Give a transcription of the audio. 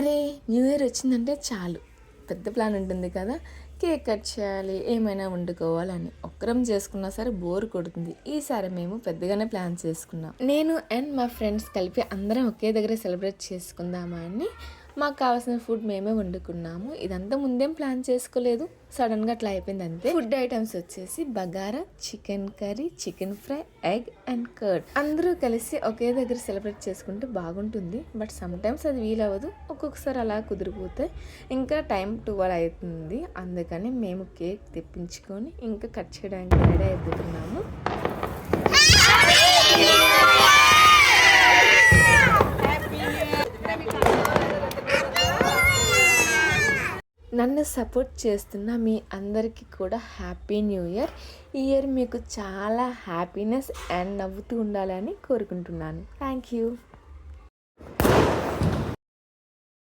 అరే new year వచ్చిందంటే చాలు. పెద్ద ప్లాన్ ఉంటుంది కదా. కేక్ కట్ చేయాలి ఏమైనా వండుకోవాలని. ఒక్కరం చేసుకున్నా సరే బోర్ కొడుతుంది. ఈసారి మేము పెద్దగానే ప్లాన్ చేసుకున్నాం. నేను అండ్ మా ఫ్రెండ్స్ కలిపి అందరం ఒకే దగ్గర సెలబ్రేట్ చేసుకుందామా అని మాకు కావాల్సిన ఫుడ్ మేమే వండుకున్నాము. ఇదంతా ముందేం ప్లాన్ చేసుకోలేదు. సడన్గా అట్లా అయిపోయింది అంతే. ఫుడ్ ఐటమ్స్ వచ్చేసి bagara chicken curry chicken fry egg and curd. అందరూ కలిసి ఒకే దగ్గర సెలబ్రేట్ చేసుకుంటే బాగుంటుంది. బట్ సమ్ టైమ్స్ అది వీలవ్వదు. ఒక్కొక్కసారి అలా కుదిరిపోతే ఇంకా టైం టువల్ అవుతుంది. అందుకని మేము కేక్ తెప్పించుకొని ఇంకా కట్ చేయడానికి రెడీ అయిపోతున్నాము. నన్ను సపోర్ట్ చేస్తున్న మీ అందరికీ కూడా హ్యాపీ న్యూ ఇయర్. ఈ ఇయర్ మీకు చాలా హ్యాపీనెస్ అండ్ నవ్వుతూ ఉండాలని కోరుకుంటున్నాను. Thank you.